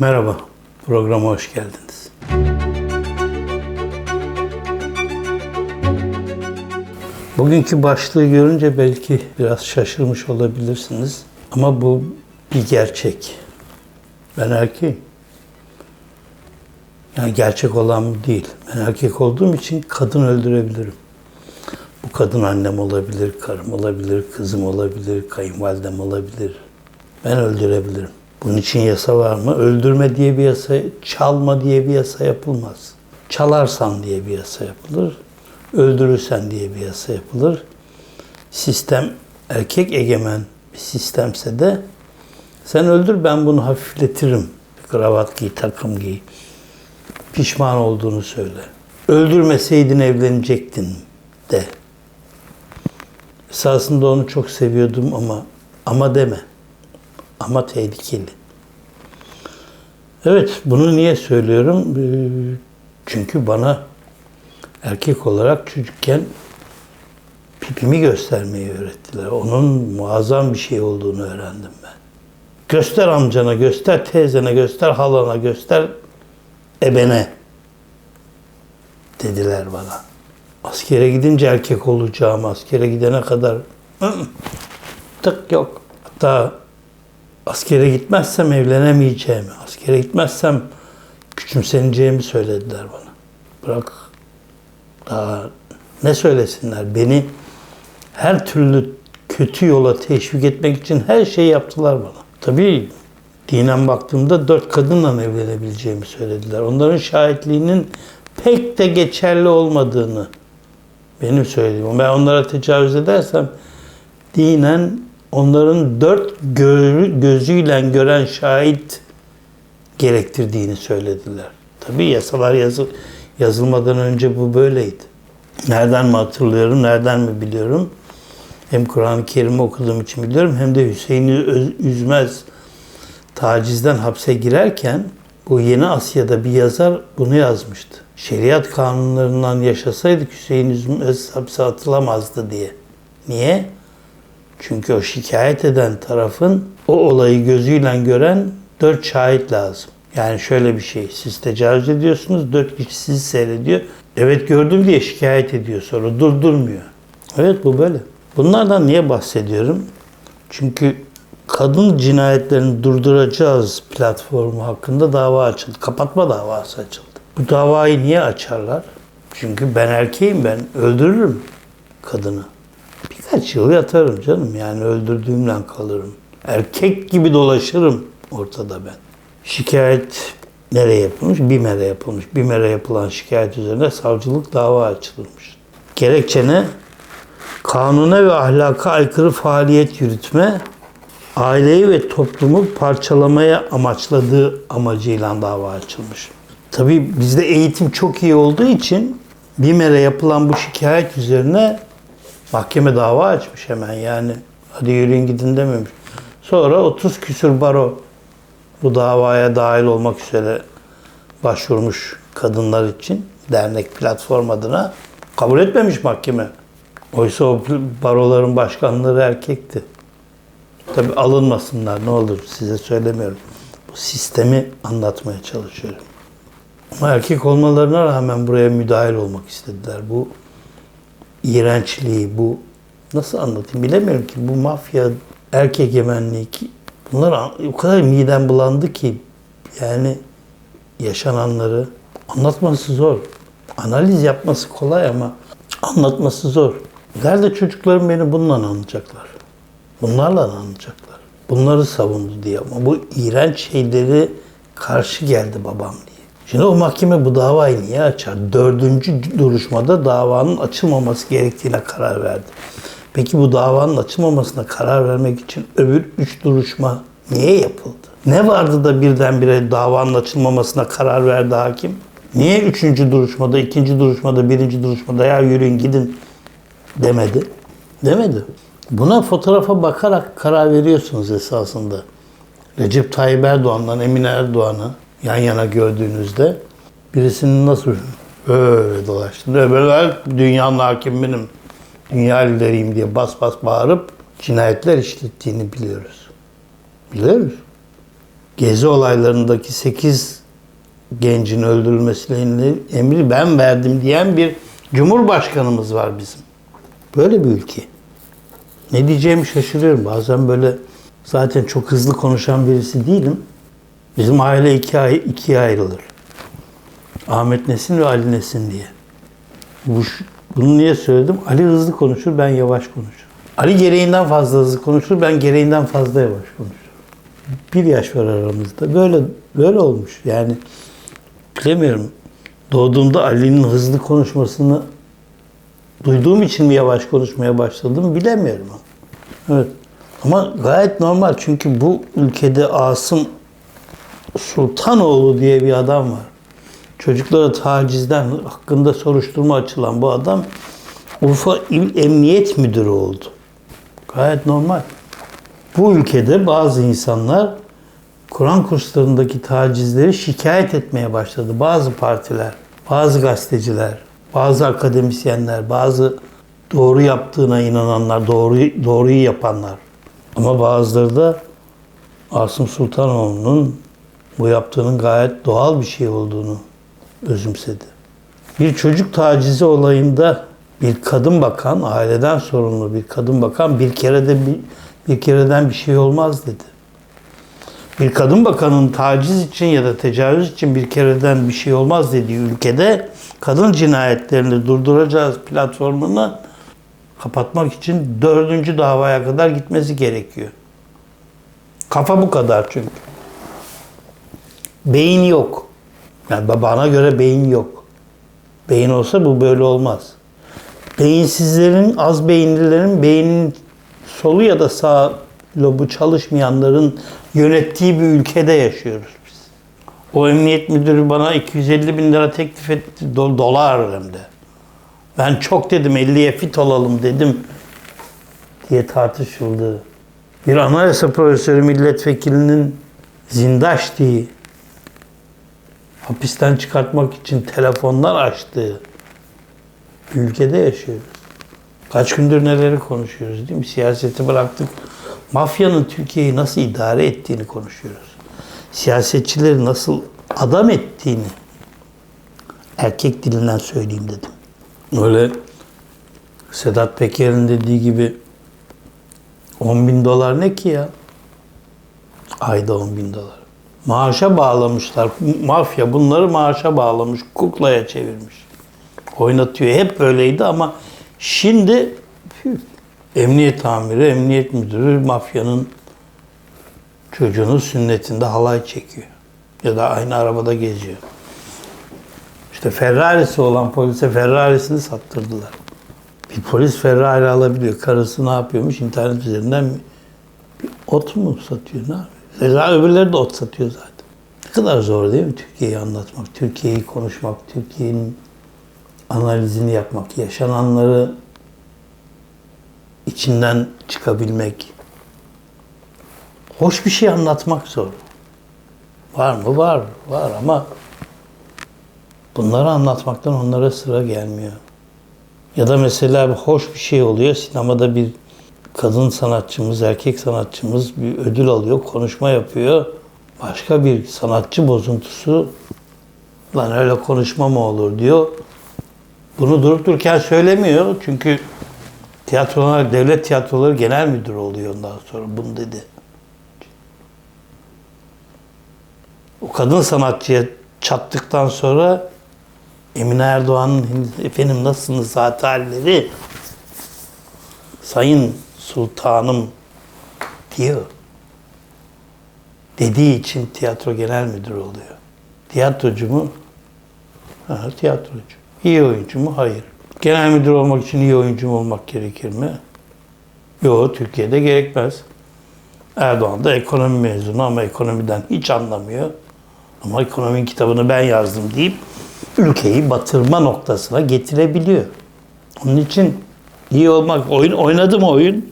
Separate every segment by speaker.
Speaker 1: Merhaba, programa hoş geldiniz. Bugünkü başlığı görünce belki biraz şaşırmış olabilirsiniz. Ama bu bir gerçek. Ben erkeğim. Yani gerçek olan değil. Ben erkek olduğum için kadın öldürebilirim. Bu kadın annem olabilir, karım olabilir, kızım olabilir, kayınvalidem olabilir. Ben öldürebilirim. Bunun için yasa var mı? Öldürme diye bir yasa, çalma diye bir yasa yapılmaz. Çalarsan diye bir yasa yapılır. Öldürürsen diye bir yasa yapılır. Sistem erkek egemen bir sistemse de sen öldür ben bunu hafifletirim. Kravat giy, takım giy. Pişman olduğunu söyle. Öldürmeseydin evlenecektin de. Esasında onu çok seviyordum ama ama deme. Ama tehlikeli. Evet, bunu niye söylüyorum? Ee, Çünkü bana erkek olarak çocukken pipimi göstermeyi öğrettiler. Onun muazzam bir şey olduğunu öğrendim ben. Göster amcana, göster teyzene, göster halana, göster ebene dediler bana. Askere gidince erkek olacağım, askere gidene kadar tık yok. Hatta askere gitmezsem evlenemeyeceğimi, askere gitmezsem küçümseneceğimi söylediler bana. Bırak daha ne söylesinler beni her türlü kötü yola teşvik etmek için her şeyi yaptılar bana. Tabii dinen baktığımda dört kadınla evlenebileceğimi söylediler. Onların şahitliğinin pek de geçerli olmadığını benim söylediğim. Ben onlara tecavüz edersem dinen onların dört gö- gözüyle gören şahit gerektirdiğini söylediler. Tabii yasalar yazı, yazılmadan önce bu böyleydi. Nereden mi hatırlıyorum, nereden mi biliyorum? Hem Kur'an-ı Kerim'i okuduğum için biliyorum hem de Hüseyin'i Üzmez tacizden hapse girerken bu Yeni Asya'da bir yazar bunu yazmıştı. Şeriat kanunlarından yaşasaydık Hüseyin Üzmez hapse atılamazdı diye. Niye? Çünkü o şikayet eden tarafın o olayı gözüyle gören dört şahit lazım. Yani şöyle bir şey, siz tecavüz ediyorsunuz, dört kişi sizi seyrediyor. Evet gördüm diye şikayet ediyor sonra, durdurmuyor. Evet bu böyle. Bunlardan niye bahsediyorum? Çünkü kadın cinayetlerini durduracağız platformu hakkında dava açıldı. Kapatma davası açıldı. Bu davayı niye açarlar? Çünkü ben erkeğim ben öldürürüm kadını. Birkaç yıl yatarım canım yani öldürdüğümle kalırım. Erkek gibi dolaşırım ortada ben. Şikayet nereye yapılmış? BİMER'e yapılmış. BİMER'e yapılan şikayet üzerine savcılık dava açılmış. Gerekçe ne? Kanuna ve ahlaka aykırı faaliyet yürütme, aileyi ve toplumu parçalamaya amaçladığı amacıyla dava açılmış. Tabii bizde eğitim çok iyi olduğu için BİMER'e yapılan bu şikayet üzerine Mahkeme dava açmış hemen yani. Hadi yürüyün gidin dememiş. Sonra 30 küsür baro bu davaya dahil olmak üzere başvurmuş kadınlar için dernek platform adına kabul etmemiş mahkeme. Oysa o baroların başkanları erkekti. Tabi alınmasınlar ne olur size söylemiyorum. Bu sistemi anlatmaya çalışıyorum. Ama erkek olmalarına rağmen buraya müdahil olmak istediler. Bu iğrençliği, bu nasıl anlatayım bilemiyorum ki bu mafya, erkek egemenliği ki bunlar o kadar midem bulandı ki yani yaşananları anlatması zor. Analiz yapması kolay ama anlatması zor. Nerede çocuklarım beni bununla anlayacaklar. Bunlarla anlayacaklar. Bunları savundu diye ama bu iğrenç şeyleri karşı geldi babam diye. Şimdi o mahkeme bu davayı niye açar? Dördüncü duruşmada davanın açılmaması gerektiğine karar verdi. Peki bu davanın açılmamasına karar vermek için öbür üç duruşma niye yapıldı? Ne vardı da birdenbire davanın açılmamasına karar verdi hakim? Niye üçüncü duruşmada, ikinci duruşmada, birinci duruşmada ya yürüyün gidin demedi? Demedi. Buna fotoğrafa bakarak karar veriyorsunuz esasında. Recep Tayyip Erdoğan'dan Emine Erdoğan'ı yan yana gördüğünüzde birisinin nasıl böyle dolaştığını, öbürler dünyanın hakim benim, dünya lideriyim diye bas bas bağırıp cinayetler işlettiğini biliyoruz. Biliyoruz. Gezi olaylarındaki 8 gencin öldürülmesiyle emri ben verdim diyen bir cumhurbaşkanımız var bizim. Böyle bir ülke. Ne diyeceğimi şaşırıyorum. Bazen böyle zaten çok hızlı konuşan birisi değilim. Bizim aile iki ay, ikiye ayrılır. Ahmet Nesin ve Ali Nesin diye. Bu, bunu niye söyledim? Ali hızlı konuşur, ben yavaş konuşurum. Ali gereğinden fazla hızlı konuşur, ben gereğinden fazla yavaş konuşurum. Bir yaş var aramızda. Böyle böyle olmuş. Yani bilemiyorum. Doğduğumda Ali'nin hızlı konuşmasını duyduğum için mi yavaş konuşmaya başladım bilemiyorum. Evet. Ama gayet normal çünkü bu ülkede Asım Sultanoğlu diye bir adam var. Çocuklara tacizden hakkında soruşturma açılan bu adam Urfa İl Emniyet Müdürü oldu. Gayet normal. Bu ülkede bazı insanlar Kur'an kurslarındaki tacizleri şikayet etmeye başladı. Bazı partiler, bazı gazeteciler, bazı akademisyenler, bazı doğru yaptığına inananlar, doğru doğruyu yapanlar. Ama bazıları da Asım Sultanoğlu'nun bu yaptığının gayet doğal bir şey olduğunu özümsedi. Bir çocuk tacizi olayında bir kadın bakan, aileden sorumlu bir kadın bakan bir kere de bir, bir kereden bir şey olmaz dedi. Bir kadın bakanın taciz için ya da tecavüz için bir kereden bir şey olmaz dediği ülkede kadın cinayetlerini durduracağız platformunu kapatmak için dördüncü davaya kadar gitmesi gerekiyor. Kafa bu kadar çünkü. Beyin yok. Yani bana göre beyin yok. Beyin olsa bu böyle olmaz. Beyinsizlerin, az beyinlilerin beynin solu ya da sağ lobu çalışmayanların yönettiği bir ülkede yaşıyoruz biz. O emniyet müdürü bana 250 bin lira teklif etti. Do- dolar hem de. Ben çok dedim 50'ye fit olalım dedim diye tartışıldı. Bir anayasa profesörü milletvekilinin zindaş diye hapisten çıkartmak için telefonlar açtığı ülkede yaşıyoruz. Kaç gündür neleri konuşuyoruz değil mi? Siyaseti bıraktık. Mafyanın Türkiye'yi nasıl idare ettiğini konuşuyoruz. Siyasetçileri nasıl adam ettiğini erkek dilinden söyleyeyim dedim. Öyle Sedat Peker'in dediği gibi 10 bin dolar ne ki ya? Ayda 10 bin dolar. Maaşa bağlamışlar. Mafya bunları maaşa bağlamış. Kuklaya çevirmiş. Oynatıyor. Hep böyleydi ama şimdi emniyet amiri, emniyet müdürü mafyanın çocuğunun sünnetinde halay çekiyor. Ya da aynı arabada geziyor. İşte Ferrari'si olan polise Ferrari'sini sattırdılar. Bir polis Ferrari alabiliyor. Karısı ne yapıyormuş? İnternet üzerinden bir ot mu satıyor? Ne yapıyor? Ferrari öbürleri de ot satıyor zaten. Ne kadar zor değil mi Türkiye'yi anlatmak, Türkiye'yi konuşmak, Türkiye'nin analizini yapmak, yaşananları içinden çıkabilmek. Hoş bir şey anlatmak zor. Var mı? Var. Var ama bunları anlatmaktan onlara sıra gelmiyor. Ya da mesela hoş bir şey oluyor. Sinemada bir kadın sanatçımız, erkek sanatçımız bir ödül alıyor, konuşma yapıyor. Başka bir sanatçı bozuntusu lan öyle konuşma mı olur diyor. Bunu durup dururken söylemiyor. Çünkü tiyatrolar, devlet tiyatroları genel müdürü oluyor ondan sonra. Bunu dedi. O kadın sanatçıya çattıktan sonra Emine Erdoğan'ın efendim nasılsınız zat halleri sayın sultanım diyor. Dediği için tiyatro genel müdürü oluyor. Tiyatrocu mu? Ha, tiyatrocu. İyi oyuncu mu? Hayır. Genel müdür olmak için iyi oyuncu mu olmak gerekir mi? Yok, Türkiye'de gerekmez. Erdoğan da ekonomi mezunu ama ekonomiden hiç anlamıyor. Ama ekonominin kitabını ben yazdım deyip ülkeyi batırma noktasına getirebiliyor. Onun için iyi olmak, oyun oynadı mı oyun?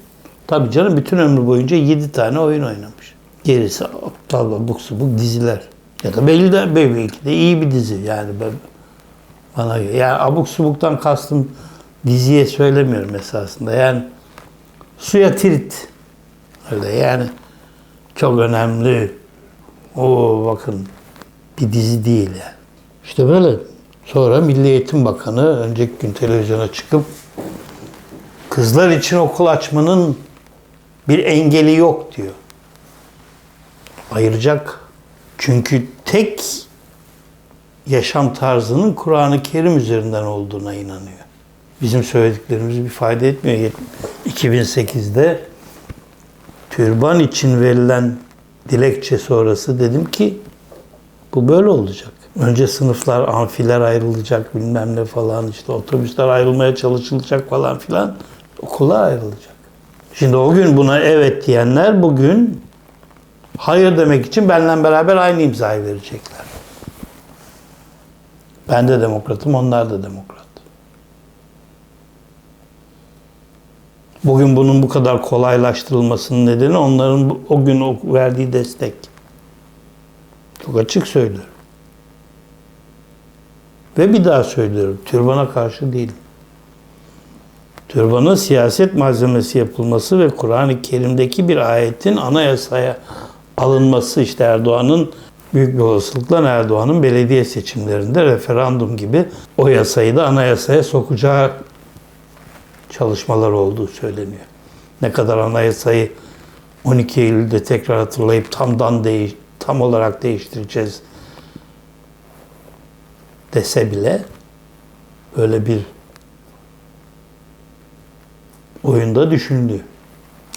Speaker 1: Tabii canım bütün ömrü boyunca 7 tane oyun oynamış. Gerisi aptal abuk subuk diziler. Ya da belli de belki de iyi bir dizi yani bana göre. Yani abuk subuktan kastım diziye söylemiyorum esasında. Yani suya tirit. Öyle yani çok önemli O bakın bir dizi değil yani. İşte böyle. Sonra Milli Eğitim Bakanı önceki gün televizyona çıkıp kızlar için okul açmanın bir engeli yok diyor. Ayıracak. Çünkü tek yaşam tarzının Kur'an-ı Kerim üzerinden olduğuna inanıyor. Bizim söylediklerimiz bir fayda etmiyor. 2008'de türban için verilen dilekçe sonrası dedim ki bu böyle olacak. Önce sınıflar, amfiler ayrılacak bilmem ne falan işte otobüsler ayrılmaya çalışılacak falan filan. Okullar ayrılacak. Şimdi o gün buna evet diyenler bugün hayır demek için benimle beraber aynı imzayı verecekler. Ben de demokratım, onlar da demokrat. Bugün bunun bu kadar kolaylaştırılmasının nedeni onların o gün o verdiği destek. Çok açık söylüyorum. Ve bir daha söylüyorum, türbana karşı değilim. Türbanın siyaset malzemesi yapılması ve Kur'an-ı Kerim'deki bir ayetin anayasaya alınması işte Erdoğan'ın büyük bir olasılıkla Erdoğan'ın belediye seçimlerinde referandum gibi o yasayı da anayasaya sokacağı çalışmalar olduğu söyleniyor. Ne kadar anayasayı 12 Eylül'de tekrar hatırlayıp tamdan değiş, tam olarak değiştireceğiz dese bile böyle bir oyunda düşünülüyor.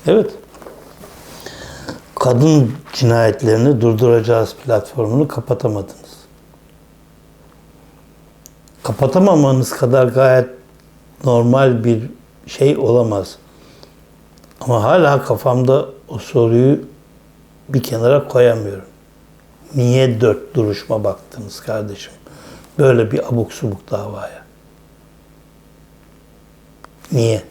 Speaker 1: Evet. Kadın cinayetlerini durduracağız platformunu kapatamadınız. Kapatamamanız kadar gayet normal bir şey olamaz. Ama hala kafamda o soruyu bir kenara koyamıyorum. Niye dört duruşma baktınız kardeşim? Böyle bir abuk subuk davaya. Niye?